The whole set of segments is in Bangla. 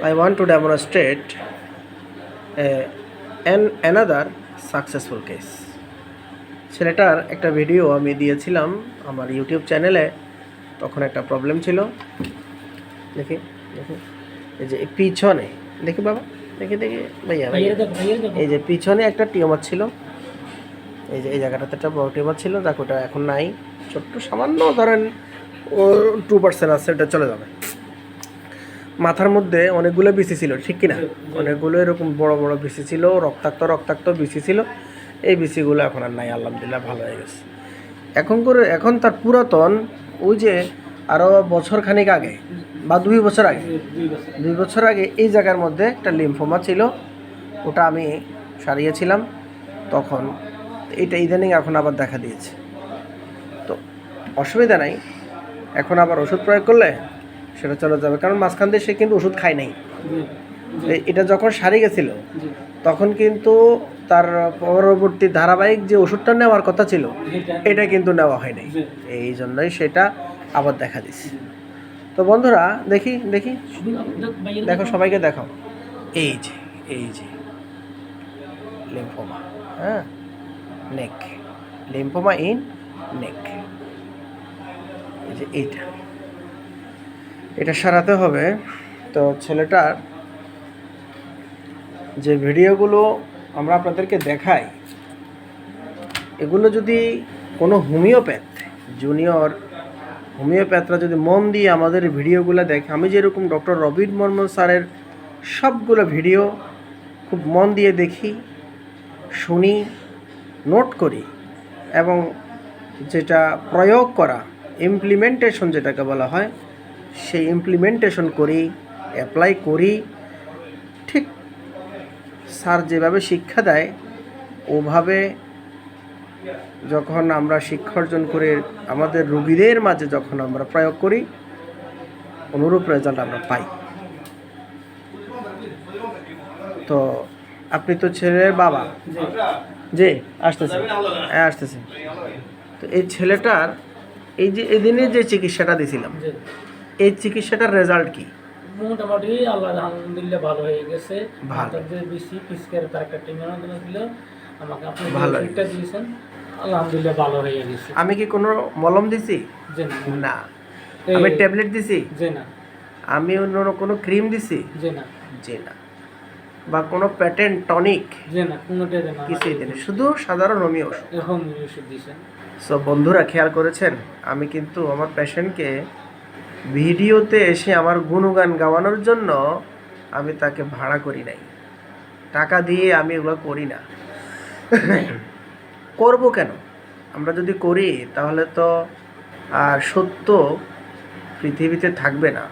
I want to demonstrate a, an another successful case. ছেলেটার একটা ভিডিও আমি দিয়েছিলাম আমার ইউটিউব চ্যানেলে তখন একটা প্রবলেম ছিল। দেখি দেখি। এই যে পিছনে দেখি বাবা দেখি দেখি। ভাইয়া এই যে পিছনে একটা টিউমার ছিল। এই যে এই জায়গাটাতে একটা বড় টিউমার ছিল যাক ওটা এখন নাই। ছোট্ট সামান্য ধরেন ও টু পার্সেন্ট আছে এটা চলে যাবে। মাথার মধ্যে অনেকগুলো বিসি ছিল ঠিক কি না অনেকগুলো এরকম বড় বড় বিসি ছিল রক্তাক্ত রক্তাক্ত বিসি ছিল। এই বিসিগুলো এখন আর নাই আলহামদুলিল্লাহ ভালো হয়ে গেছে। এখন করে এখন তার পুরাতন ওই যে আরও বছর খানিক আগে বা দুই বছর আগে দুই বছর আগে। এই জায়গার মধ্যে একটা লিম্ফোমা ছিল ওটা আমি সারিয়েছিলাম তখন এটা ইদানিং এখন আবার দেখা দিয়েছে। তো অসুবিধা নাই এখন আবার ওষুধ প্রয়োগ করলে সেটা চলে যাবে। কারণ মাঝখান দিয়ে সে কিন্তু ওষুধ খায় নাই। এটা যখন সারি গেছিল তখন কিন্তু তার পরবর্তী ধারাবাহিক যে ওষুধটা নেওয়ার কথা ছিল এটা। কিন্তু নেওয়া হয় নাই। এই জন্যই সেটা আবার দেখা দিচ্ছে তো বন্ধুরা দেখি দেখি। দেখো সবাইকে দেখাও। এই যে এই যে। লিম্ফোমা হ্যাঁ? নেক লিম্ফোমা ইন নেক এই যে এইটা। এটা সারাতে হবে। তো ছেলেটার যে ভিডিওগুলো আমরা আপনাদেরকে দেখাই, এগুলো যদি কোনো হোমিওপ্যাথ, জুনিয়র হোমিওপ্যাথরা যদি মন দিয়ে আমাদের ভিডিওগুলো দেখে, আমি যেরকম ডক্টর রবিন বর্মন স্যারের সবগুলো ভিডিও খুব মন দিয়ে দেখি, শুনি, নোট করি এবং যেটা প্রয়োগ করা ইমপ্লিমেন্টেশন যেটাকে বলা হয় সেই ইমপ্লিমেন্টেশন করি অ্যাপ্লাই করি ঠিক স্যার যেভাবে শিক্ষা দেয় ওভাবে যখন আমরা শিক্ষা অর্জন করে আমাদের রুগীদের মাঝে যখন আমরা প্রয়োগ করি অনুরূপ রেজাল্ট আমরা পাই। তো আপনি তো ছেলের বাবা? যে আসতেছে। হ্যাঁ আসতেছে। তো এই ছেলেটার এই যে এদিনে যে চিকিৎসাটা দিছিলাম এই চিকিৎসাটার রেজাল্ট কি? মোটামুটি আল্লাহ আলহামদুলিল্লাহ ভালো হয়ে গেছে। যে বেশি পিসকের তার একটা টিমের মাধ্যমে দিল আমাকে আপনি ভালো। ওষুধটা দিয়েছেন আলহামদুলিল্লাহ ভালো হয়ে গেছে। আমি কি কোনো মলম দিছি? যে না। আমি ট্যাবলেট দিছি? যে না। আমি অন্য কোনো ক্রিম দিছি? যে না। যে না। বা কোনো প্যাটেন্ট টনিক যে না কোনোটা না। কিছুই দিন শুধু সাধারণ হোমিও ওষুধ। এখন ওষুধ দিয়েছেন। সো বন্ধুরা খেয়াল করেছেন? আমি কিন্তু আমার পেশেন্টকে ভিডিওতে এসে আমার গুণগান গাওয়ানোর জন্য আমি তাকে ভাড়া করি নাই। টাকা দিয়ে আমি এগুলো করি না। করব কেন? আমরা যদি করি, তাহলে তো আর সত্য পৃথিবীতে থাকবে না।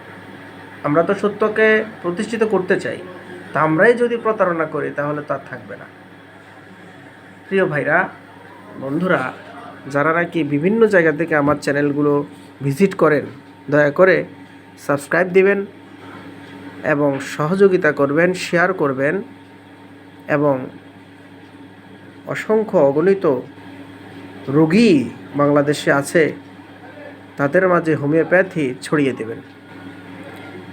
আমরা তো সত্যকে প্রতিষ্ঠিত করতে চাই। তা আমরাই যদি প্রতারণা করি, তাহলে তো আর থাকবে না। প্রিয় ভাইরা, বন্ধুরা, যারা নাকি বিভিন্ন জায়গা থেকে আমার চ্যানেলগুলো ভিজিট করেন দয়া করে সাবস্ক্রাইব দিবেন এবং সহযোগিতা করবেন শেয়ার করবেন এবং অসংখ্য অগণিত রোগী বাংলাদেশে আছে তাদের মাঝে হোমিওপ্যাথি ছড়িয়ে দেবেন।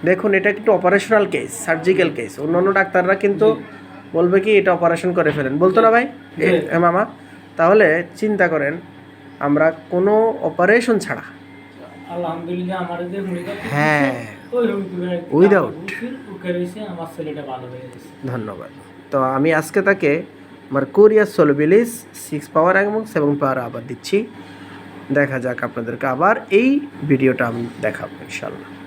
দেখুন এটা কিন্তু অপারেশনাল কেস সার্জিক্যাল কেস অন্যান্য ডাক্তাররা কিন্তু বলবে কি এটা অপারেশন করে ফেলেন। বলতো না ভাই? মামা তাহলে চিন্তা করেন আমরা কোনো অপারেশন ছাড়া আলহামদুলিল্লাহ আমার যে হ্যাঁ। রয়েছে আমার ছেলেটা ভালো হয়ে গেছে। ধন্যবাদ। তো আমি আজকে তাকে মার্কুরিয়া সোলবিলিস সিক্স পাওয়ার এবং সেভেন পাওয়ার আবার দিচ্ছি। দেখা যাক আপনাদেরকে আবার এই ভিডিওটা আমি দেখাবো ইনশাল্লাহ